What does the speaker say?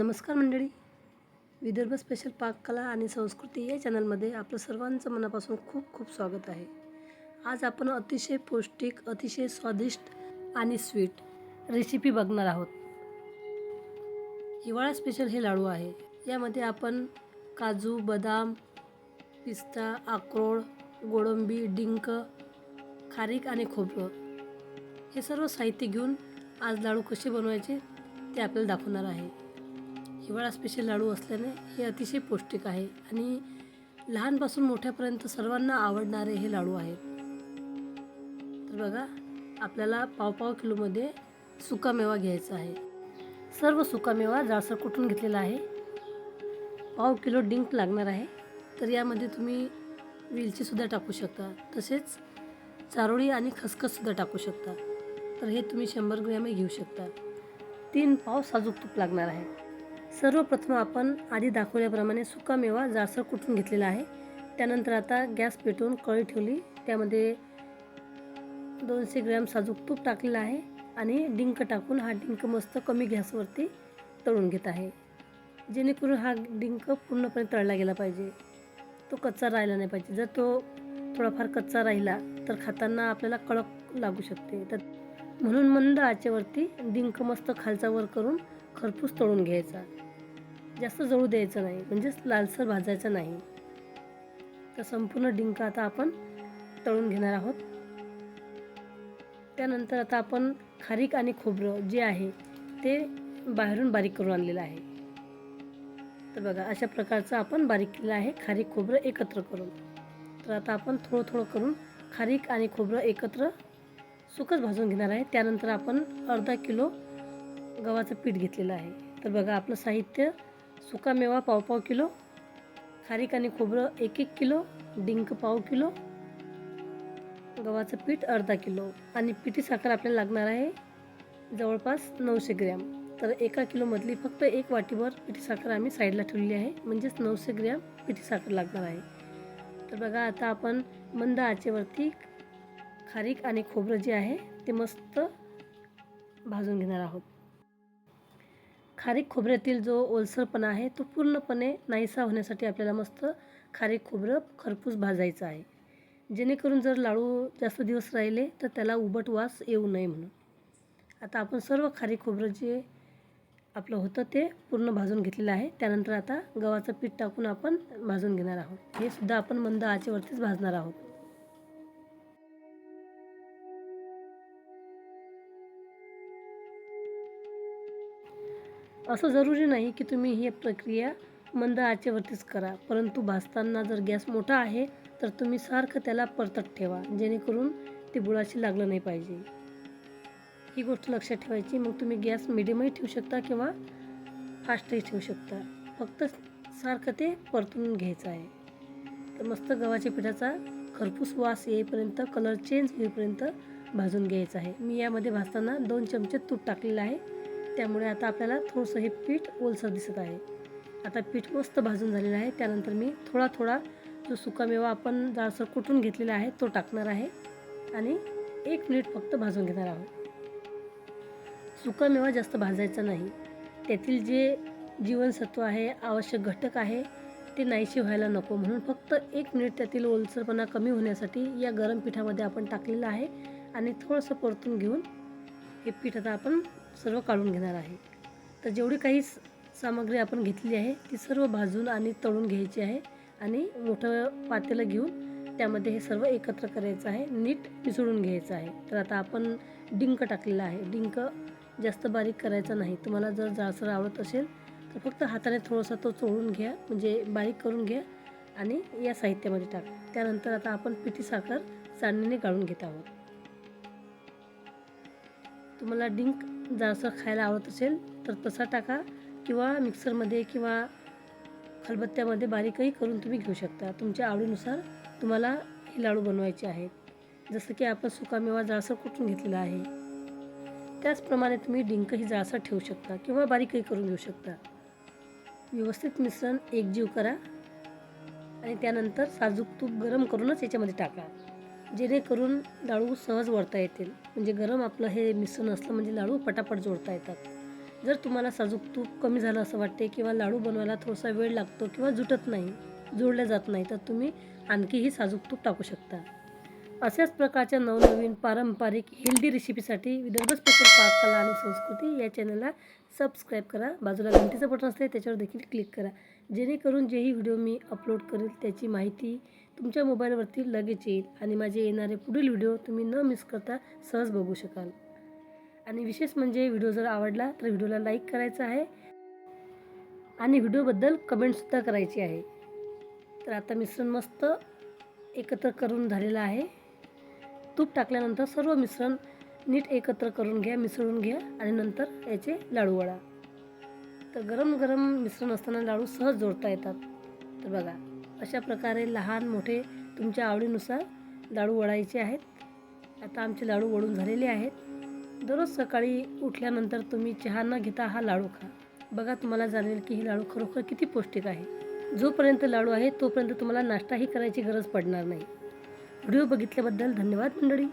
नमस्कार मंडळी. विदर्भ स्पेशल पाककला आणि संस्कृती या चॅनलमध्ये आपलं सर्वांचं मनापासून खूप खूप स्वागत आहे. आज आपण अतिशय पौष्टिक अतिशय स्वादिष्ट आणि स्वीट रेसिपी बघणार आहोत. हिवाळा स्पेशल हे लाडू आहे. यामध्ये आपण काजू बदाम पिस्ता आक्रोळ गोडंबी डिंक खारीक आणि खोबरं हे सर्व साहित्य घेऊन आज लाडू कसे बनवायचे ते आपल्याला दाखवणार आहे. हिवाळा स्पेशल लाडू असल्याने हे अतिशय पौष्टिक आहे आणि लहानपासून मोठ्यापर्यंत सर्वांना आवडणारे हे लाडू आहेत. तर बघा आपल्याला पाव पाव किलोमध्ये सुकामेवा घ्यायचा आहे. सर्व सुकामेवा जाडसर कुठून घेतलेला आहे? पाव किलो डिंक लागणार आहे. तर यामध्ये तुम्ही वेलचीसुद्धा टाकू शकता. तसेच चारोळी आणि खसखससुद्धा टाकू शकता. तर हे तुम्ही शंभर ग्रॅमही घेऊ शकता. तीन पाव साजूक तूप लागणार आहे. सर्वप्रथम आपण आधी दाखवल्याप्रमाणे सुकामेवा जाडसर कुटून घेतलेला आहे? त्यानंतर आता गॅस पेटवून कळी ठेवली. त्यामध्ये दोनशे ग्रॅम साजूक तूप टाकलेलं आहे आणि डिंक टाकून हा डिंक मस्त कमी गॅसवरती तळून घेत आहे. जेणेकरून हा डिंक पूर्णपणे तळला गेला पाहिजे. तो कच्चा राहिला नाही पाहिजे. जर तो थोडाफार कच्चा राहिला तर खाताना आपल्याला कळक लागू शकते. तर म्हणून मंद आचेवरती डिंक मस्त खालचा वर करून खरपूस तळून घ्यायचा. जास्त जळू द्यायचं नाही. म्हणजेच लालसर भाजायचं नाही. तर संपूर्ण डिंक आता आपण तळून घेणार आहोत. त्यानंतर आता आपण खारीक आणि खोबरं जे आहे ते बाहेरून बारीक करून आणलेलं आहे. तर बघा अशा प्रकारचं आपण बारीक केलं आहे खारीक खोबरं एकत्र करून. तर आता आपण थोडं थोडं करून खारीक आणि खोबरं एकत्र सुकच भाजून घेणार आहे. त्यानंतर आपण अर्धा किलो गव्हाचं पीठ घेतलेलं आहे. तर बघा आपलं साहित्य सुकामेवा पाव पाव किलो खारीक आणि खोबरं एक एक किलो डिंक पाव किलो गव्हाचं पीठ अर्धा किलो. आणि पिठी साखर आपल्याला लागणार आहे जवळपास नऊशे ग्रॅम. तर एका किलोमधली फक्त एक वाटीभर पिठी साखर आम्ही साईडला ठेवलेली आहे म्हणजेच नऊशे ग्रॅम पिठी साखर लागणार आहे. तर बघा आता आपण मंद आचेवरती खारीक आणि खोबरं जे आहे ते मस्त भाजून घेणार आहोत. खारीक खोबऱ्यातील जो ओलसरपणा आहे तो पूर्णपणे नाहीसा होण्यासाठी आपल्याला मस्त खारीक खोबरं खरपूस भाजायचं आहे. जेणेकरून जर लाडू जास्त दिवस राहिले तर त्याला उबट वास येऊ नये म्हणून. आता आपण सर्व खारीक खोबरं जे आपलं होतं ते पूर्ण भाजून घेतलेलं आहे. त्यानंतर आता गव्हाचं पीठ टाकून आपण भाजून घेणार आहोत. हे सुद्धा आपण मंद आचेवरतीच भाजणार आहोत. असं जरुरी नाही की तुम्ही ही प्रक्रिया मंद आचेवरतीच करा. परंतु भाजताना जर गॅस मोठा आहे तर तुम्ही सारखं त्याला परतत ठेवा जेणेकरून ते बुळाशी लागलं नाही पाहिजे. ही गोष्ट लक्षात ठेवायची. मग तुम्ही गॅस मिडियमही ठेवू शकता किंवा फास्टही ठेवू शकता. फक्त सारखं ते परतून घ्यायचं आहे. तर मस्त गव्हाच्या पिठाचा खरपूस वास येईपर्यंत कलर चेंज होईपर्यंत भाजून घ्यायचं आहे. मी यामध्ये भाजताना दोन चमचे तूप टाकलेलं आहे. त्यामुळे आता आपल्याला थोडंसं हे पीठ ओलसर दिसत आहे. आता पीठ मस्त भाजून झालेलं आहे. त्यानंतर मी थोडा थोडा जो सुकामेवा आपण जाडसर कुटून घेतलेला आहे तो टाकणार आहे. आणि एक मिनिट फक्त भाजून घेणार आहोत. सुकामेवा जास्त भाजायचा नाही. त्यातील जे जीवनसत्व आहे आवश्यक घटक आहे ते नाहीसे व्हायला नको. म्हणून फक्त एक मिनिट त्यातील ओलसरपणा कमी होण्यासाठी या गरम पिठामध्ये आपण टाकलेलं आहे. आणि थोडंसं परतून घेऊन हे पीठ आता आपण सर्व काढून घेणार आहे. तर जेवढी काही सामग्री आपण घेतली आहे ती सर्व भाजून आणि तळून घ्यायची आहे आणि मोठं पातेलं घेऊन त्यामध्ये हे सर्व एकत्र करायचं आहे. नीट मिसळून घ्यायचं आहे. तर आता आपण डिंक टाकलेला आहे. डिंक जास्त बारीक करायचा नाही. तुम्हाला जर जाळसर आवडत असेल तर फक्त हाताने थोडासा तो चोळून घ्या. म्हणजे बारीक करून घ्या आणि या साहित्यामध्ये टाक. त्यानंतर आता आपण पिठी साखर चाळणीने गाळून घेत आहोत. तुम्हाला डिंक जास्त खायला आवडत असेल तर तसा टाका किंवा मिक्सरमध्ये किंवा खलबत्त्यामध्ये बारीकही करून तुम्ही घेऊ शकता. तुमच्या आवडीनुसार तुम्हाला हे लाडू बनवायचे आहेत. जसं की आपण सुकामेवा जाळसर कुठून घेतलेला आहे. त्याचप्रमाणे तुम्ही डिंकही जाळसर ठेवू शकता किंवा बारीकही करून घेऊ शकता. व्यवस्थित मिश्रण एकजीव करा आणि त्यानंतर साजूक तूप गरम करूनच याच्यामध्ये टाका. जेणेकरून लाडू सहज वळता येतील. म्हणजे गरम आपलं हे मिश्रण असलं म्हणजे लाडू पटापट जोडता येतात. जर तुम्हाला साजूक तूप कमी झालं असं वाटते किंवा लाडू बनवायला थोडासा वेळ लागतो किंवा जुटत नाही जोडल्या जात नाही तर तुम्ही आणखीही साजूक तूप टाकू शकता. अशाच प्रकारच्या नवनवीन पारंपरिक हेल्दी रेसिपीसाठी विदर्भ स्पेशल पाककला आणि संस्कृती या चॅनलला सबस्क्राईब करा. बाजूला घंटीचं बटन असते त्याच्यावर देखील क्लिक करा. जेणेकरून जेही व्हिडिओ मी अपलोड करेल त्याची माहिती तुमच्या मोबाईलवरती लगेच येईल आणि माझे येणारे पुढील व्हिडिओ तुम्ही न मिस करता सहज बघू शकाल. आणि विशेष म्हणजे व्हिडिओ जर आवडला तर व्हिडिओला लाईक करायचा आहे. आणि व्हिडिओबद्दल कमेंटसुद्धा करायची आहे. तर आता मिश्रण मस्त एकत्र करून झालेलं आहे. तूप टाकल्यानंतर सर्व मिश्रण नीट एकत्र करून घ्या मिसळून घ्या आणि नंतर याचे लाडू वळा तर गरम गरम मिश्रण असताना लाडू सहज जोडता येतात. तर बघा. अशा प्रकारे लहान मोठे तुमच्या आवडीनुसार लाडू वळायचे आहेत. आता आमचे लाडू वळून झालेले आहेत. दररोज सकाळी उठल्यानंतर तुम्ही चहा न घेता हा लाडू खा. बघा तुम्हाला जाणवेल की हे लाडू खरोखर किती पौष्टिक आहे. जोपर्यंत लाडू आहे तोपर्यंत तुम्हाला नाश्ताही करायची गरज पडणार नाही. व्हिडिओ बघितल्याबद्दल धन्यवाद मंडळी.